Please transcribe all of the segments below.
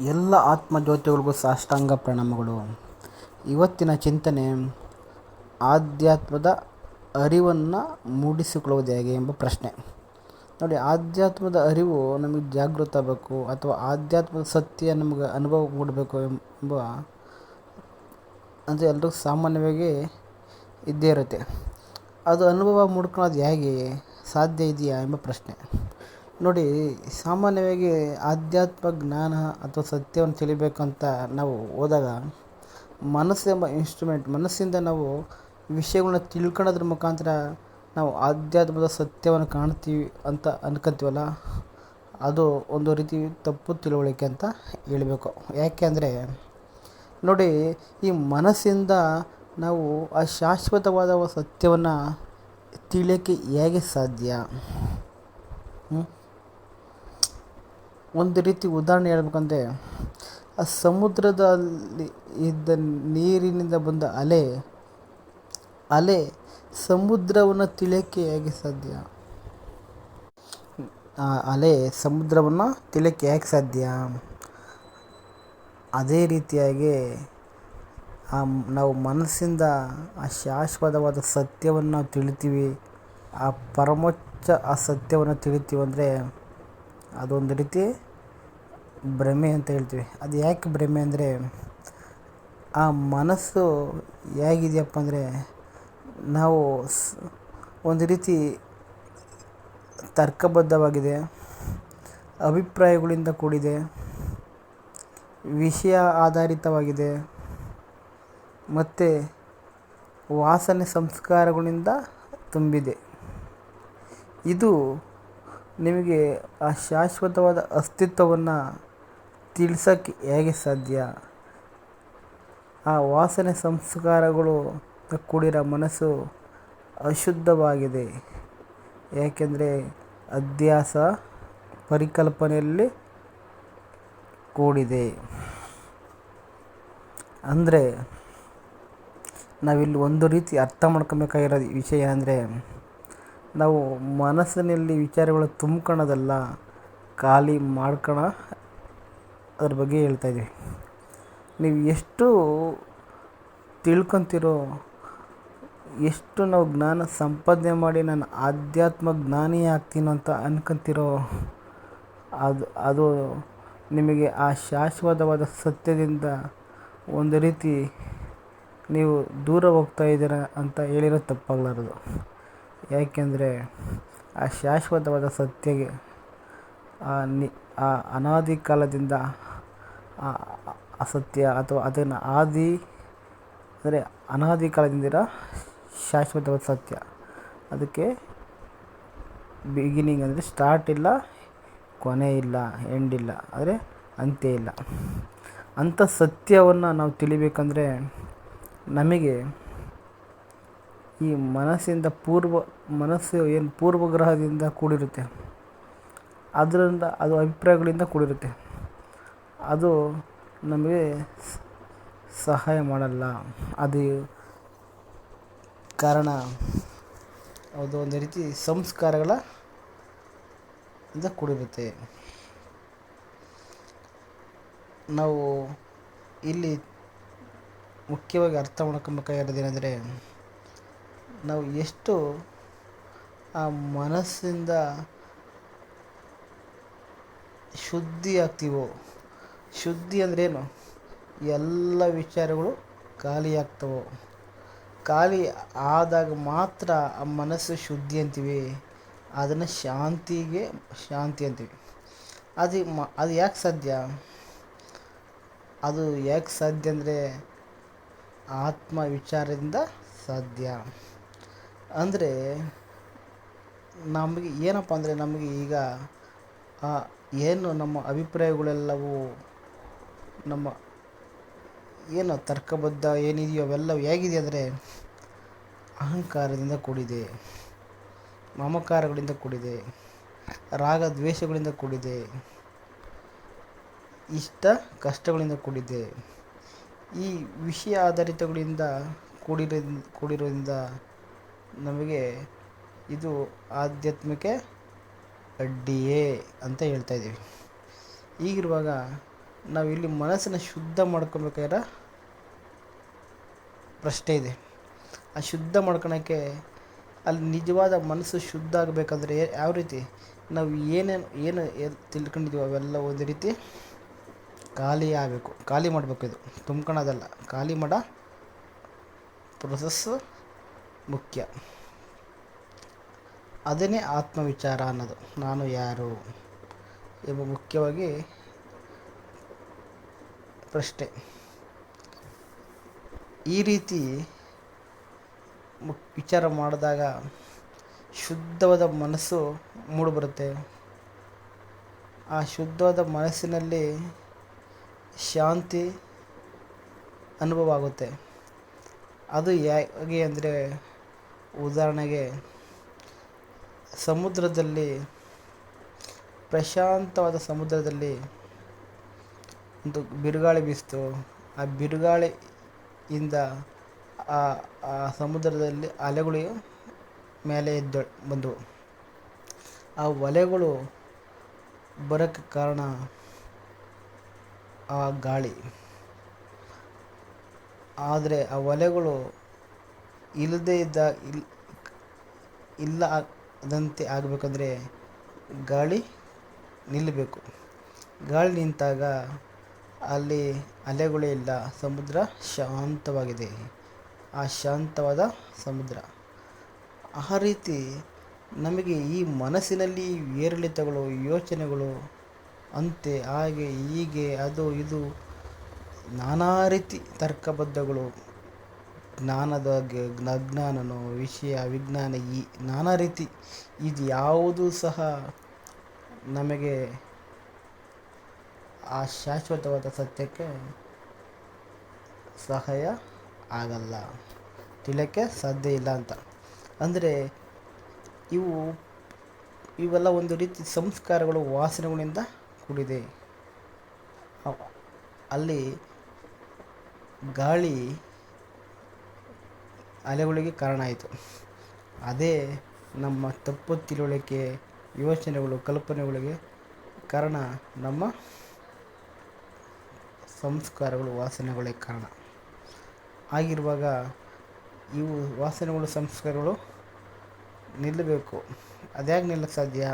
ಎಲ್ಲ ಆತ್ಮಜ್ಯೋತಿಗಳಿಗೂ ಸಾಷ್ಟಾಂಗ ಪ್ರಣಾಮಗಳು. ಇವತ್ತಿನ ಚಿಂತನೆ, ಆಧ್ಯಾತ್ಮದ ಅರಿವನ್ನು ಮೂಡಿಸಿಕೊಳ್ಳುವುದು ಹೇಗೆ ಎಂಬ ಪ್ರಶ್ನೆ. ನೋಡಿ, ಆಧ್ಯಾತ್ಮದ ಅರಿವು ನಮಗೆ ಜಾಗೃತ ಆಗಬೇಕು ಅಥವಾ ಆಧ್ಯಾತ್ಮದ ಸತ್ಯ ನಮಗೆ ಅನುಭವ ಮೂಡಬೇಕು ಎಂಬ ಅಂದರೆ ಎಲ್ರಿಗೂ ಸಾಮಾನ್ಯವಾಗಿ ಇದ್ದೇ ಇರುತ್ತೆ. ಅದು ಅನುಭವ ಮೂಡ್ಕೊಳ್ಳೋದು ಹೇಗೆ ಸಾಧ್ಯ ಇದೆಯಾ ಎಂಬ ಪ್ರಶ್ನೆ. ನೋಡಿ, ಸಾಮಾನ್ಯವಾಗಿ ಆಧ್ಯಾತ್ಮ ಜ್ಞಾನ ಅಥವಾ ಸತ್ಯವನ್ನು ತಿಳಿಬೇಕಂತ ನಾವು ಹೋದಾಗ ಮನಸ್ಸು ಎಂಬ ಇನ್ಸ್ಟ್ರೂಮೆಂಟ್ ಮನಸ್ಸಿಂದ ನಾವು ವಿಷಯಗಳನ್ನ ತಿಳ್ಕೊಳ್ಳೋದ್ರ ಮುಖಾಂತರ ನಾವು ಆಧ್ಯಾತ್ಮದ ಸತ್ಯವನ್ನು ಕಾಣ್ತೀವಿ ಅಂತ ಅನ್ಕೋತೀವಲ್ಲ, ಅದು ಒಂದು ರೀತಿ ತಪ್ಪು ತಿಳುವಳಿಕೆ ಅಂತ ಹೇಳಬೇಕು. ಯಾಕೆ ಅಂದರೆ, ನೋಡಿ, ಈ ಮನಸ್ಸಿಂದ ನಾವು ಆ ಶಾಶ್ವತವಾದ ಸತ್ಯವನ್ನು ತಿಳಿಯೋಕ್ಕೆ ಹೇಗೆ ಸಾಧ್ಯ? ಒಂದು ರೀತಿ ಉದಾಹರಣೆ ಹೇಳ್ಬೇಕಂದ್ರೆ, ಆ ಸಮುದ್ರದಲ್ಲಿ ಇದ್ದ ನೀರಿನಿಂದ ಬಂದ ಅಲೆ ಅಲೆ ಸಮುದ್ರವನ್ನು ತಿಳಿಯಕ್ಕೆ ಹೇಗೆ ಸಾಧ್ಯ? ಆ ಅಲೆ ಸಮುದ್ರವನ್ನು ತಿಳಿಯಕ್ಕೆ ಹೇಗೆ ಸಾಧ್ಯ? ಅದೇ ರೀತಿಯಾಗಿ, ಆ ನಾವು ಮನಸ್ಸಿಂದ ಆ ಶಾಶ್ವತವಾದ ಸತ್ಯವನ್ನು ತಿಳಿತೀವಿ, ಆ ಪರಮೋಚ್ಚ ಆ ಸತ್ಯವನ್ನು ತಿಳಿತೀವಿ ಅಂದರೆ ಅದೊಂದು ರೀತಿ ಭ್ರಮೆ ಅಂತ ಹೇಳ್ತೀವಿ. ಅದು ಯಾಕೆ ಭ್ರಮೆ ಅಂದರೆ, ಆ ಮನಸ್ಸು ಹೇಗಿದೆಯಪ್ಪ ಅಂದರೆ, ನಾವು ಒಂದು ರೀತಿ ತರ್ಕಬದ್ಧವಾಗಿದೆ, ಅಭಿಪ್ರಾಯಗಳಿಂದ ಕೂಡಿದೆ, ವಿಷಯ ಆಧಾರಿತವಾಗಿದೆ, ಮತ್ತು ವಾಸನೆ ಸಂಸ್ಕಾರಗಳಿಂದ ತುಂಬಿದೆ. ಇದು ನಿಮಗೆ ಆ ಶಾಶ್ವತವಾದ ಅಸ್ತಿತ್ವವನ್ನು ತಿಳಿಸೋಕ್ಕೆ ಹೇಗೆ ಸಾಧ್ಯ? ಆ ವಾಸನೆ ಸಂಸ್ಕಾರಗಳು ಕೂಡಿರೋ ಮನಸ್ಸು ಅಶುದ್ಧವಾಗಿದೆ. ಏಕೆಂದರೆ ಅಧ್ಯಾಸ ಪರಿಕಲ್ಪನೆಯಲ್ಲಿ ಕೂಡಿದೆ. ಅಂದರೆ ನಾವಿಲ್ಲಿ ಒಂದು ರೀತಿ ಅರ್ಥ ಮಾಡ್ಕೊಬೇಕಾಗಿರೋ ವಿಷಯ ಅಂದರೆ ನಾವು ಮನಸ್ಸಿನಲ್ಲಿ ವಿಚಾರಗಳು ತುಂಬ್ಕೊಳೋದಲ್ಲ, ಖಾಲಿ ಮಾಡ್ಕೊಳ. ಅದ್ರ ಬಗ್ಗೆ ಹೇಳ್ತಾಯಿದ್ದೀವಿ ನೀವು ಎಷ್ಟು ತಿಳ್ಕೊತಿರೋ, ಎಷ್ಟು ನಾವು ಜ್ಞಾನ ಸಂಪಾದನೆ ಮಾಡಿ ನಾನು ಆಧ್ಯಾತ್ಮ ಜ್ಞಾನಿ ಆಗ್ತೀನೋ ಅಂತ ಅನ್ಕೊತಿರೋ, ಅದು ಅದು ನಿಮಗೆ ಆ ಶಾಶ್ವತವಾದ ಸತ್ಯದಿಂದ ಒಂದು ರೀತಿ ನೀವು ದೂರ ಹೋಗ್ತಾ ಇದ್ದೀರ ಅಂತ ಹೇಳಿರೋ ತಪ್ಪಾಗಲಾರದು. ಯಾಕೆಂದರೆ ಆ ಶಾಶ್ವತವಾದ ಸತ್ಯಗೆ, ಆ ನಿ, ಆ ಅನಾದಿ ಕಾಲದಿಂದ ಅಸತ್ಯ ಅಥವಾ ಅದನ್ನು ಆದಿ, ಅಂದರೆ ಅನಾದಿ ಕಾಲದಿಂದಿರೋ ಶಾಶ್ವತವಾದ ಸತ್ಯ. ಅದಕ್ಕೆ ಬಿಗಿನಿಂಗ್ ಅಂದರೆ ಸ್ಟಾರ್ಟ್ ಇಲ್ಲ, ಕೊನೆ ಇಲ್ಲ ಎಂಡ್ ಇಲ್ಲ, ಆದರೆ ಅಂತ್ಯ ಇಲ್ಲ. ಅಂಥ ಸತ್ಯವನ್ನು ನಾವು ತಿಳಿಬೇಕಂದ್ರೆ ನಮಗೆ ಈ ಮನಸ್ಸಿಂದ ಪೂರ್ವ, ಮನಸ್ಸು ಏನು ಪೂರ್ವಗ್ರಹದಿಂದ ಕೂಡಿರುತ್ತೆ. ಅದರಿಂದ, ಅದು ಅಭಿಪ್ರಾಯಗಳಿಂದ ಕೂಡಿರುತ್ತೆ. ಅದು ನಮಗೆ ಸಹಾಯ ಮಾಡಲ್ಲ. ಅದು ಕಾರಣ, ಅದು ಒಂದು ರೀತಿ ಸಂಸ್ಕಾರಗಳ ಇಂದ ಕೂಡಿರುತ್ತೆ. ನಾವು ಇಲ್ಲಿ ಮುಖ್ಯವಾಗಿ ಅರ್ಥ ಮಾಡ್ಕೊಬೇಕಾಗಿರೋದೇನೆಂದರೆ ನಾವು ಎಷ್ಟು ಆ ಮನಸ್ಸಿಂದ ಶುದ್ಧಿ ಆಗ್ತೀವೋ, ಶುದ್ಧಿ ಅಂದ್ರೇನು ಎಲ್ಲ ವಿಚಾರಗಳು ಖಾಲಿ ಆಗ್ತವೋ. ಖಾಲಿ ಆದಾಗ ಮಾತ್ರ ಆ ಮನಸ್ಸು ಶುದ್ಧಿ ಅಂತೀವಿ. ಅದನ್ನು ಶಾಂತಿಗೆ, ಶಾಂತಿ ಅಂತೀವಿ. ಅದು ಮ, ಅದು ಯಾಕೆ ಸಾಧ್ಯ? ಅದು ಯಾಕೆ ಸಾಧ್ಯ ಅಂದರೆ ಆತ್ಮ ವಿಚಾರದಿಂದ ಸಾಧ್ಯ. ಅಂದರೆ ನಮಗೆ ಏನಪ್ಪ ಅಂದರೆ ನಮಗೆ ಈಗ ಏನು ನಮ್ಮ ಅಭಿಪ್ರಾಯಗಳೆಲ್ಲವೂ ನಮ್ಮ ಏನು ತರ್ಕಬದ್ಧ ಏನಿದೆಯೋ ಅವೆಲ್ಲವೂ ಹೇಗಿದೆ ಅಂದರೆ ಅಹಂಕಾರದಿಂದ ಕೂಡಿದೆ, ಮಮಕಾರಗಳಿಂದ ಕೂಡಿದೆ ರಾಗ ದ್ವೇಷಗಳಿಂದ ಕೂಡಿದೆ, ಇಷ್ಟ ಕಷ್ಟಗಳಿಂದ ಕೂಡಿದೆ. ಈ ವಿಷಯ ಆಧಾರಿತಗಳಿಂದ ಕೂಡಿರೋ ಕೂಡಿರೋದ್ರಿಂದ ನಮಗೆ ಇದು ಆಧ್ಯಾತ್ಮಕ್ಕೆ ಅಡ್ಡಿಯೇ ಅಂತ ಹೇಳ್ತಾ ಇದ್ದೀವಿ. ಈಗಿರುವಾಗ ನಾವು ಇಲ್ಲಿ ಮನಸ್ಸನ್ನು ಶುದ್ಧ ಮಾಡ್ಕೊಬೇಕಾದ್ರೆ ಪ್ರಶ್ನೆ ಇದೆ. ಆ ಶುದ್ಧ ಮಾಡ್ಕೊಳಕ್ಕೆ ಅಲ್ಲಿ ನಿಜವಾದ ಮನಸ್ಸು ಶುದ್ಧ ಆಗಬೇಕಂದ್ರೆ ಯಾವ ರೀತಿ? ನಾವು ಏನೇನು ಏನು ತಿಳ್ಕೊಂಡಿದ್ದೀವಿ ಅವೆಲ್ಲ ಒಂದು ರೀತಿ ಖಾಲಿ ಆಗಬೇಕು. ಖಾಲಿ ಮಾಡಬೇಕು ಇದು. ತುಂಬ್ಕೊಳೋದಲ್ಲ. ಖಾಲಿ ಮಾಡೋ ಪ್ರೊಸೆಸ್ಸು ಮುಖ್ಯ. ಅದನ್ನೇ ಆತ್ಮವಿಚಾರ ಅನ್ನೋದು. ನಾನು ಯಾರು ಎಂಬ ಮುಖ್ಯವಾಗಿ ಪ್ರಶ್ನೆ. ಈ ರೀತಿ ವಿಚಾರ ಮಾಡಿದಾಗ ಶುದ್ಧವಾದ ಮನಸ್ಸು ಮೂಡಿಬರುತ್ತೆ. ಆ ಶುದ್ಧವಾದ ಮನಸ್ಸಿನಲ್ಲಿ ಶಾಂತಿ ಅನುಭವ ಆಗುತ್ತೆ. ಅದು ಹೇಗೆ ಅಂದರೆ ಉದಾಹರಣೆಗೆ ಸಮುದ್ರದಲ್ಲಿ ಪ್ರಶಾಂತವಾದ ಸಮುದ್ರದಲ್ಲಿ ಒಂದು ಬಿರುಗಾಳಿ ಬೀಸ್ತು. ಆ ಬಿರುಗಾಳಿಯಿಂದ ಆ ಆ ಸಮುದ್ರದಲ್ಲಿ ಅಲೆಗಳು ಮೇಲೆ ಎದ್ದು ಬಂದವು. ಆ ಒಲೆಗಳು ಬರೋಕ್ಕೆ ಕಾರಣ ಆ ಗಾಳಿ. ಆದರೆ ಆ ಅಲೆಗಳು ಇಲ್ಲದೇ ಇದ್ದ ಇಲ್ಲ ಇಲ್ಲ ಆಗಬೇಕಂದ್ರೆ ಗಾಳಿ ನಿಲ್ಲಬೇಕು. ಗಾಳಿ ನಿಂತಾಗ ಅಲ್ಲಿ ಅಲೆಗಳೇ ಇಲ್ಲ. ಸಮುದ್ರ ಶಾಂತವಾಗಿದೆ. ಆ ಶಾಂತವಾದ ಸಮುದ್ರ. ಆ ರೀತಿ ನಮಗೆ ಈ ಮನಸ್ಸಿನಲ್ಲಿ ಏರಿಳಿತಗಳು, ಯೋಚನೆಗಳು ಅಂತೆ, ಹಾಗೆ ಹೀಗೆ, ಅದು ಇದು, ನಾನಾ ರೀತಿ ತರ್ಕಬದ್ಧಗಳು. ಜ್ಞಾನದ ಅಜ್ಞಾನನೋ ವಿಷಯ, ವಿಜ್ಞಾನ ಈ ನಾನಾ ರೀತಿ ಇದು ಯಾವುದೂ ಸಹ ನಮಗೆ ಆ ಶಾಶ್ವತವಾದ ಸತ್ಯಕ್ಕೆ ಸಹಾಯ ಆಗಲ್ಲ. ತಿಳಿಯೋಕ್ಕೆ ಸಾಧ್ಯ ಇಲ್ಲ ಅಂತ. ಅಂದರೆ ಇವು, ಇವೆಲ್ಲ ಒಂದು ರೀತಿ ಸಂಸ್ಕಾರಗಳು ವಾಸನೆಗಳಿಂದ ಕೂಡಿದೆ. ಅಲ್ಲಿ ಗಾಳಿ ಅಲೆಗಳಿಗೆ ಕಾರಣ ಆಯಿತು. ಅದೇ ನಮ್ಮ ತಪ್ಪು ತಿಳುವಳಿಕೆ, ಯೋಚನೆಗಳು, ಕಲ್ಪನೆಗಳಿಗೆ ಕಾರಣ ನಮ್ಮ ಸಂಸ್ಕಾರಗಳು, ವಾಸನೆಗಳೇ ಕಾರಣ. ಆಗಿರುವಾಗ ಇವು ವಾಸನೆಗಳು, ಸಂಸ್ಕಾರಗಳು ನಿಲ್ಲಬೇಕು. ಅದ್ಯಾಕೆ ನಿಲ್ಲಕ್ಕೆ ಸಾಧ್ಯ?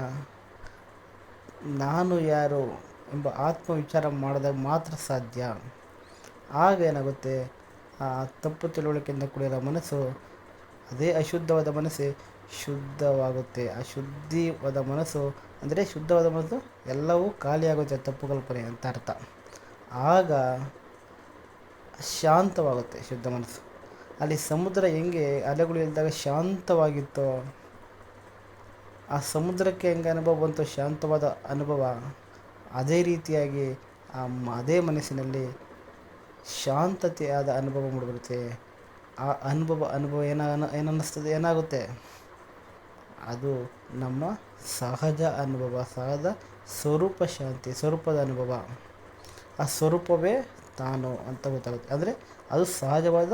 ನಾನು ಯಾರು ಎಂಬ ಆತ್ಮ ವಿಚಾರ ಮಾಡಿದಾಗ ಮಾತ್ರ ಸಾಧ್ಯ. ಆಗ ಏನಾಗುತ್ತೆ? ತಪ್ಪು ತಿಳುವಳಿಕೆಯಿಂದ ಕೂಡಿರೋ ಮನಸ್ಸು ಅದೇ ಅಶುದ್ಧವಾದ ಮನಸ್ಸೇ ಶುದ್ಧವಾಗುತ್ತೆ. ಅಶುದ್ಧಿವಾದ ಶುದ್ಧಿವಾದ ಮನಸ್ಸು ಅಂದರೆ ಶುದ್ಧವಾದ ಮನಸ್ಸು ಎಲ್ಲವೂ ಖಾಲಿಯಾಗುತ್ತೆ, ತಪ್ಪು ಕಲ್ಪನೆ ಅಂತ ಅರ್ಥ. ಆಗ ಶಾಂತವಾಗುತ್ತೆ ಶುದ್ಧ ಮನಸ್ಸು. ಅಲ್ಲಿ ಸಮುದ್ರ ಹೆಂಗೆ ಅಲೆಗಳು ಇದ್ದಾಗ ಶಾಂತವಾಗಿತ್ತೋ, ಆ ಸಮುದ್ರಕ್ಕೆ ಹೆಂಗೆ ಅನುಭವ ಬಂತು, ಶಾಂತವಾದ ಅನುಭವ, ಅದೇ ರೀತಿಯಾಗಿ ಆ ಅದೇ ಮನಸ್ಸಿನಲ್ಲಿ ಶಾಂತತೆಯಾದ ಅನುಭವ ಮೂಡಿಬರುತ್ತೆ ಆ ಅನುಭವ ಅನುಭವ ಏನ ಏನು ಏನಾಗುತ್ತೆ? ಅದು ನಮ್ಮ ಸಹಜ ಅನುಭವ, ಸಹಜ ಸ್ವರೂಪ ಶಾಂತಿ, ಸ್ವರೂಪದ ಅನುಭವ. ಆ ಸ್ವರೂಪವೇ ತಾನು ಅಂತ ಗೊತ್ತಾಗುತ್ತೆ. ಅಂದರೆ ಅದು ಸಹಜವಾದ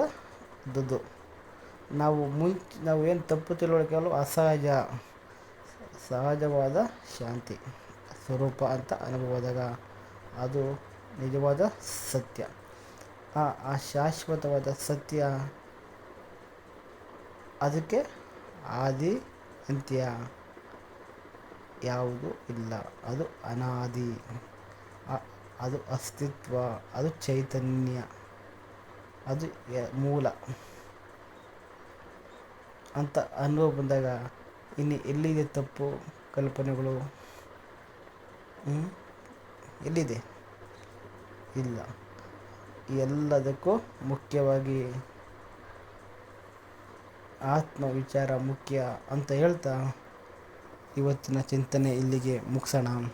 ದುದ್ದು ನಾವು ಮುಂಚೆ, ನಾವು ಏನು ತಪ್ಪು ತಿಳುವಳಿಕೆ ಅಲ್ಲೋ ಅಸಹಜ, ಸಹಜವಾದ ಶಾಂತಿ, ಸ್ವರೂಪ ಅಂತ ಅನುಭವದಾಗ ಅದು ನಿಜವಾದ ಸತ್ಯ. ಆ ಶಾಶ್ವತವಾದ ಸತ್ಯ. ಅದಕ್ಕೆ ಆದಿ ಅಂತ್ಯ ಯಾವುದು ಇಲ್ಲ. ಅದು ಅನಾದಿ. ಅದು ಅಸ್ತಿತ್ವ. ಅದು ಚೈತನ್ಯ. ಅದು ಮೂಲ. ಅಂತ ಅನುಭವ ಬಂದಾಗ ಇನ್ನು ಎಲ್ಲಿದೆ ತಪ್ಪು ಕಲ್ಪನೆಗಳು? ಎಲ್ಲಿದೆ? ಇಲ್ಲ. ಎಲ್ಲದಕ್ಕೂ ಮುಖ್ಯವಾಗಿ ಆತ್ಮ ವಿಚಾರ ಮುಖ್ಯ ಅಂತ ಹೇಳ್ತಾ ಇವತ್ತಿನ ಚಿಂತನೆ ಇಲ್ಲಿಗೆ ಮುಗಿಸೋಣ. ಓಂ